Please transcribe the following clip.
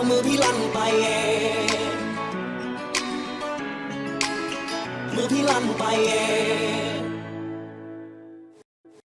ราะมือพี่ลั่นไปเองมือพี่ลั่นไปเอง